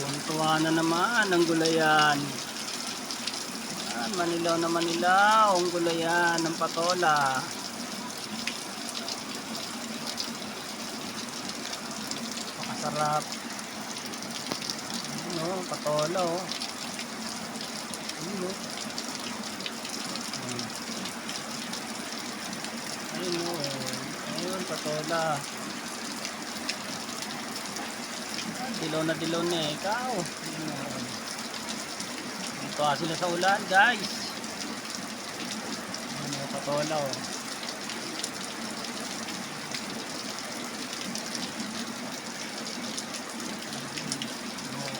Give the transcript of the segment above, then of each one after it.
Tuwa na naman ang gulayan. Yan, manilaw na manilaw ang gulayan ng patola. Pakasarap. Ano, patola oh. Hmm. Ayun oh. Ayun, patola. Dilaw na dilaw na eh. Ikaw. Ayun. Ito ah, sila sa ulan, guys. Ano, patola oh.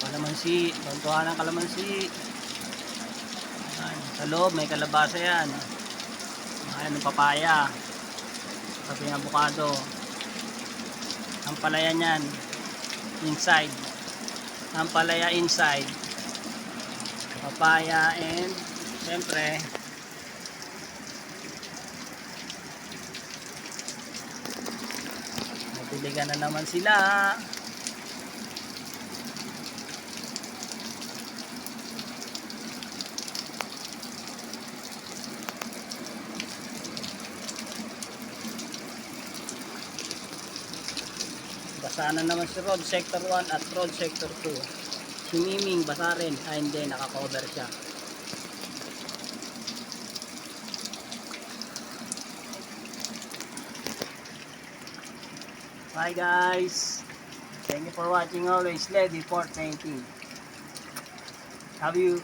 Kalamansi. Bantuhan ng kalamansi. Ayan, sa loob, may kalabasa yan. Ayan, ng papaya. Sabi ng avocado. Ang palaya niyan, inside. Ang palaya inside. Papaya and, siyempre, Napiligan na naman sila. Basa na naman si Road Sector 1 at Road Sector 2. Si Miming basa rin. Ah, hindi. Nakakover siya. Bye guys. Thank you for watching always. Lady 420. Love you.